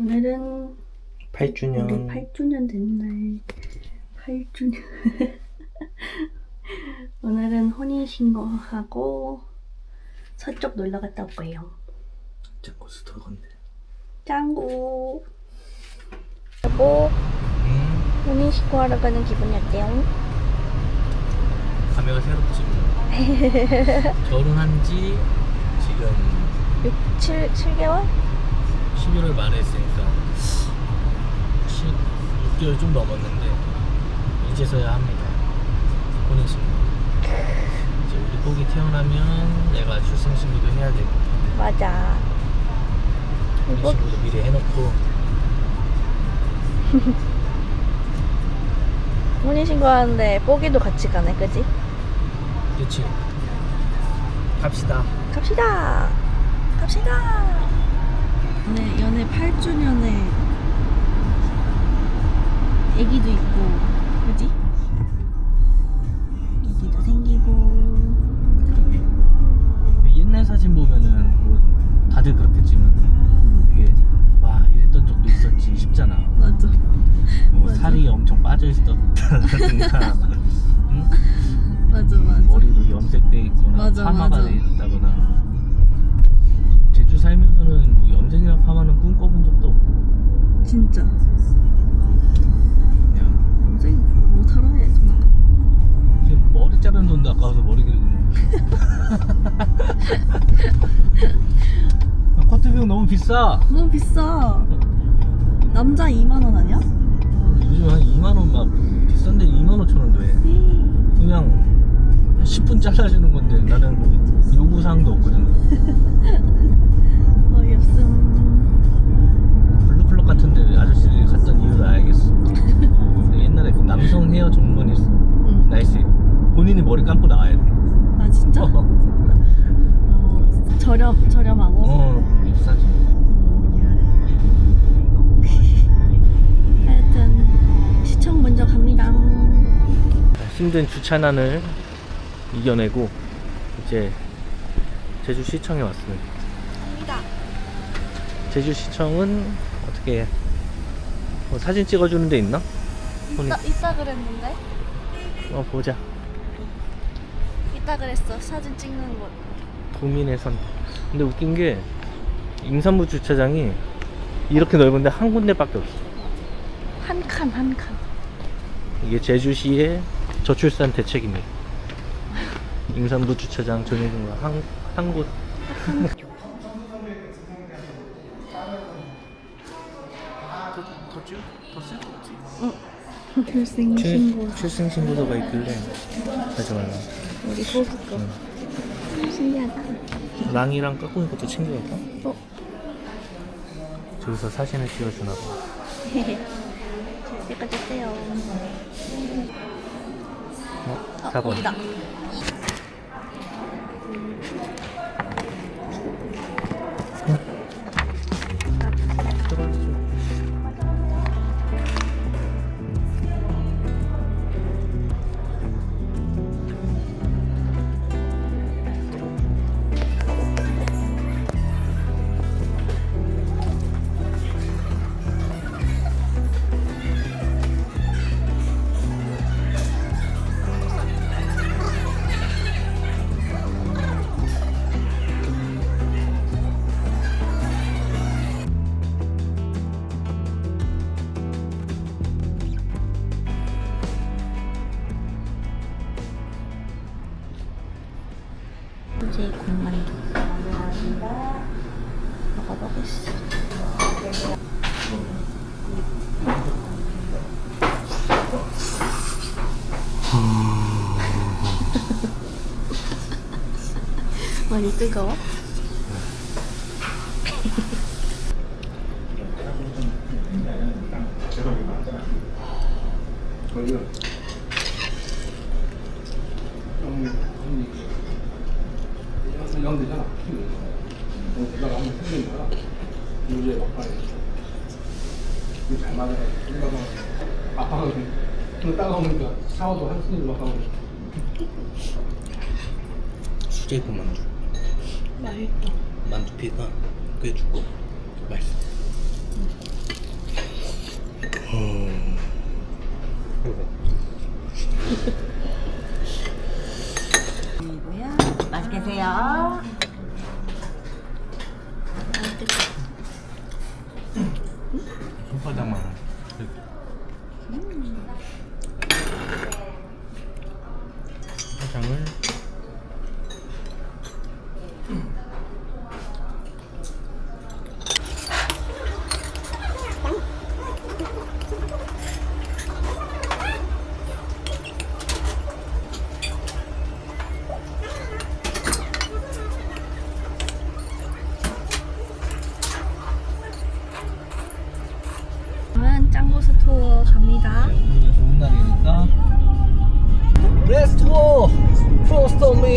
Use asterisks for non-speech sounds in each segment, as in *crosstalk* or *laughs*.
오늘은 8주년 우리 8주년 된 날. 8주년. 오늘은 혼인 신고하고 서쪽 놀러 갔다 올 거예요. 자꾸 스토건데 짱구. 여보, 음 혼인 신고하러 가는 기분이 어때요? 감회가 새롭지 뭐. *laughs* 결혼한 지 지금 6, 7, 7개월? 11월 말에 했으니까 7, 6개월 좀 넘었는데 이제서야 합니다 혼인신고 이제 우리 복이 태어나면 내가 출생신고도 해야 되고 맞아. 이거 혼인신고도 미리 해놓고 *laughs* 혼인 신고하는데 뽀기도 같이 가네, 그지? 그치 갑시다 갑시다. 갑시다. 네, 연애 8주년에 애기도 있고, 그지? 애기도 생기고. 옛날 사진 보면은 뭐 다들 그렇겠지만 되게 와 이랬던 적도 있었지 싶잖아 맞아. 뭐 맞아. 살이 엄청 빠져 있었다든가 *laughs* 응? 맞아, 맞아. 머리도 염색돼 있거나 맞아, 파마가 맞아. 돼 있다거나 제주 살면서는 뭐 염색이나 파마는 꿈꿔본 적도 없고 진짜. 그냥 갑자기 못하러 해, 전화. 지금 머리 자르는 돈도 아까워서 머리 기르고 있는 아, 커트 비용 너무 비싸 너무 비싸. 남자 2만 원 아니야? 요즘 한 2만 원 막 비싼데 2만 5천 원도 해 그냥 한 10분 잘라주는 건데 나는 뭐 요구사항도 없거든 힘든 주차난을 이겨내고 이제 제주시청에 왔습니다. 제주시청은 어떻게 뭐 사진 찍어주는 데 있나? 이따, 이따 그랬는데? 어 보자 이따 그랬어. 사진 찍는 곳. 도민의 선 근데 웃긴 게 임산부 주차장이 이렇게 넓은데 한 군데밖에 없어 한 칸, 한 칸. 이게 제주시의 저출산 대책입니다 임산부 주차장 전용과 한, 한 곳. 더, 더 찍? 더쓸 거 없지? 출생 신고. 출생 신고서가 있길래 가져갈라. 우리 보기 거. 신기하다. 랑이랑 까꿍이 것도 챙겨갈까? 어? 저기서 사진을 찍어주나 봐. *laughs* 잘 찍어주세요. 어? 어, 4번. 제 군만두. 먹어보겠어. *laughs* 많이 뜨거워? 영 되잖아. 내가 너무 힘든 거야. 문제 막판에. 이거 잘 맞아. 일반 아빠가 그 따가우니까 샤워도 한 스님 막 하고. 수제고 만두. 맛있다. 만두피가 꽤 두꺼워.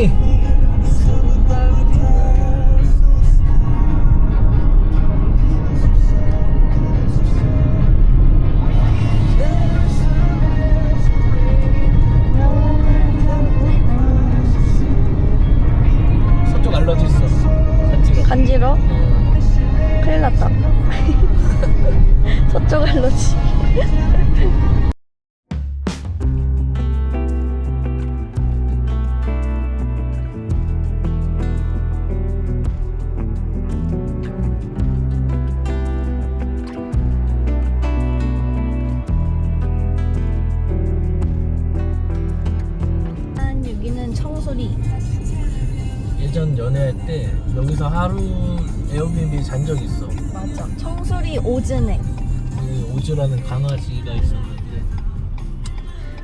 nih.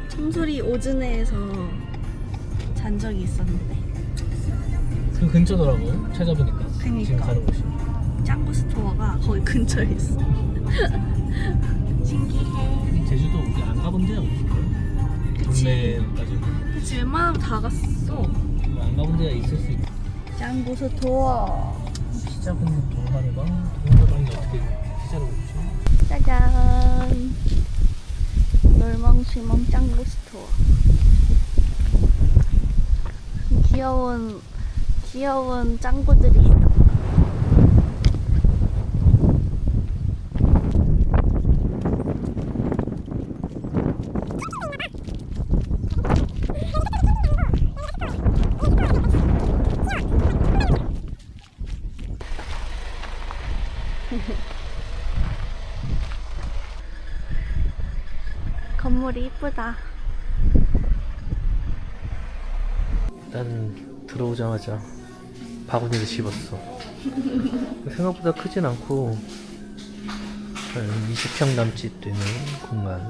청소리 오즈네에서 잔 적이 있었는데 그 근처더라고 찾아보니까 지금 그니까. 가는 곳이 짱구 스토어가 거기 근처에 있어. *laughs* 신기해. 제주도 우리 안 가본 데가 없을걸? 그치. 동네까지 그치 웬만하면 다 갔어. 안 가본 데가 있을 수 있고 짱구 스토어. 시작은 동화르방 동화르방이 어떻게 놀멍실멍 짱구 스토어. 귀여운 귀여운 짱구들이 있다. *laughs* 건물이 이쁘다. 일단 들어오자마자 바구니를 집었어 생각보다 크진 않고 한 20평 남짓 되는 공간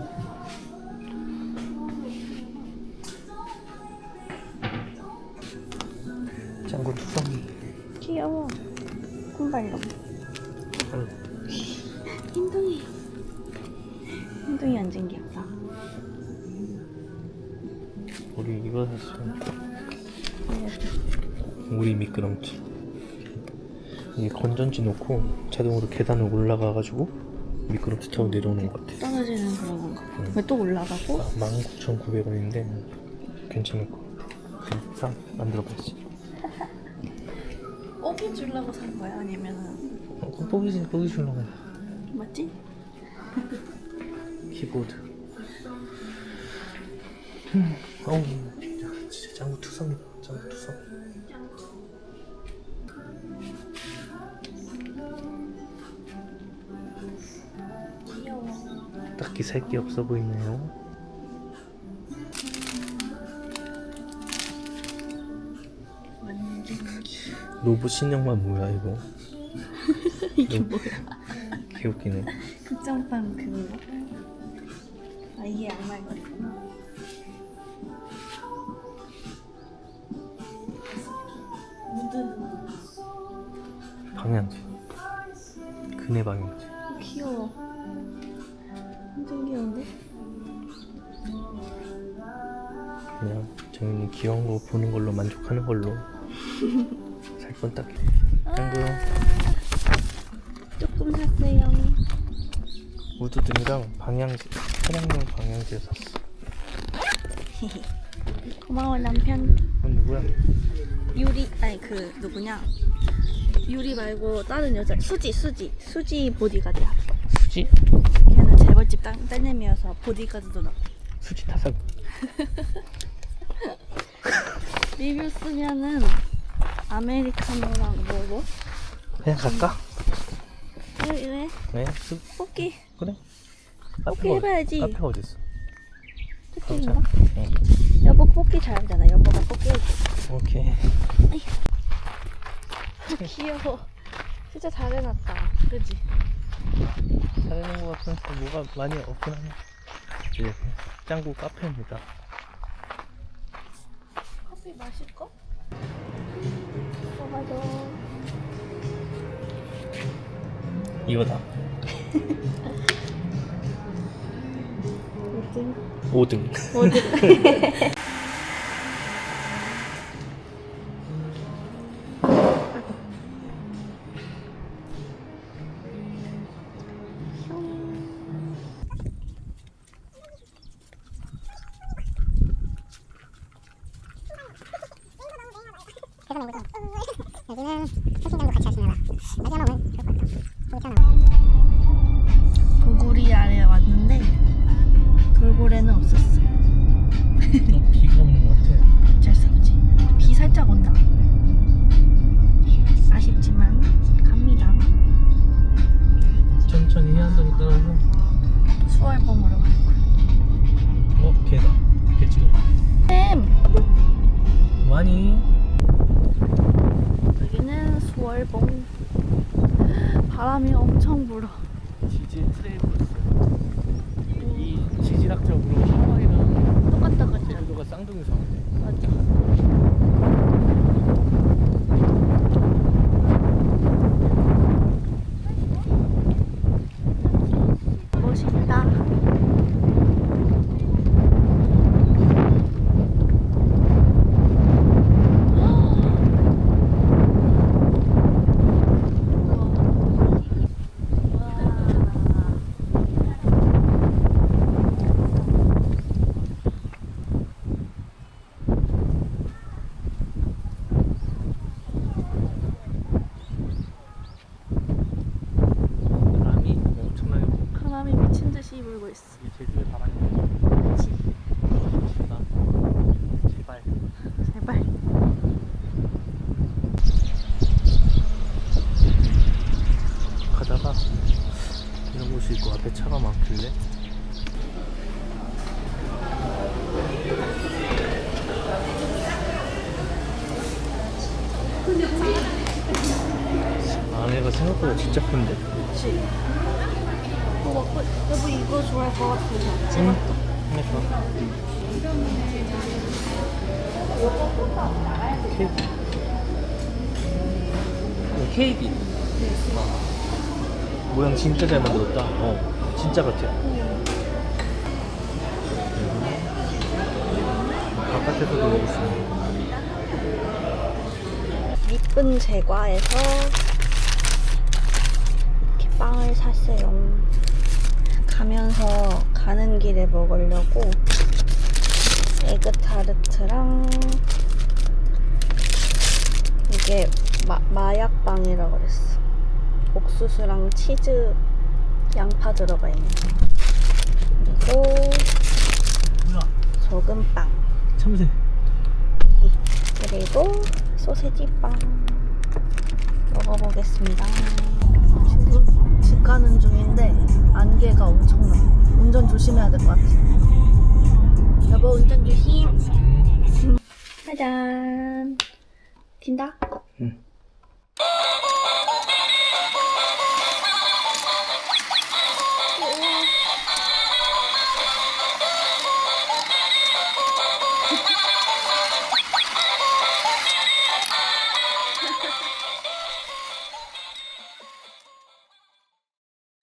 짱구 투성이 귀여워. 콩발롱. 흰둥이. 흰둥이 완전 귀엽다. 우리 이거 샀어 우리 미끄럼틀 이게 건전지 놓고 자동으로 계단을 올라가가지고 미끄럼틀 타고 내려오는 것 같아 떨어지는 그런 건가 봐. 응. 왜 또 올라가고? 19,900원인데 괜찮을 것 같아 사 만들어봐야지 *laughs* 오기 주려고 산 거야? 아니면은 어, 뽀기, 뽀기 주려고 맞지? 키보드 음, 어우 야, 진짜 짱구 투성이다 짱구 투성. 딱히 살게 없어 보이네요 로봇 신형만 뭐야 이거 *laughs* 이게 뭐야? 개웃기네 극장판 그거. 아 이게 양말이구나. 무드. 방향제 그네 방향제 귀여워. 완전 귀여운데? 그냥 정현이 귀여운 거 보는 걸로 만족하는 걸로 *laughs* 살건 딱히 짱구 조금 샀어요. 우드등이랑 방향제 차량용 방향제 샀어 *laughs* 고마워 남편. 그건 누구야? 유리 아니 그 누구냐? 유리 말고 다른 여자 수지 수지 수지 보디가드야. 수지? 걔는 재벌집 딸, 딸내미여서 보디가드도 나. 수지 타사 *laughs* 리뷰 쓰면은 아메리카노랑 뭐 뭐? 그냥 갈까? 왜, 왜? 네? 수, 뽑기. 그래? 뽑기 해봐야지. 카페 어디 있어? 저쪽인가? 응. 여보 뽑기 잘하잖아. 여보가 뽑기 해줘. 오케이. *laughs* 귀여워. 진짜 잘 해놨다. 그지? 잘하는 것 같은 뭐가 많이 없긴 하네. 예, 짱구 카페입니다. 커피 마실까? 어, 맞아. 이거다. *laughs* 5등. 5등. 5등. 곳이 있고 앞에 차가 많길래 안에가 생각보다 진짜 큰데? 어, 먹고, 여보 이거 좋아할 것 같아서. 응. 네, 좋아. 케이크. 케이크. 아, 모양 진짜 잘 만들었다. 어, 진짜 같아. 바깥에서도 먹을 수 있는. 이쁜 제과에서 이렇게 빵을 샀어요. 가면서 가는 길에 먹으려고 에그타르트랑 이게 마, 마약빵이라고 그랬어. 옥수수랑 치즈, 양파 들어가 있는 거. 그리고? 소금빵. 참새. 그리고 소세지 빵 먹어보겠습니다. 지금 집 가는 중인데 안개가 엄청나. 운전 조심해야 될 것 같아. 여보 운전 조심. 음. 짜잔. 킨다? 응.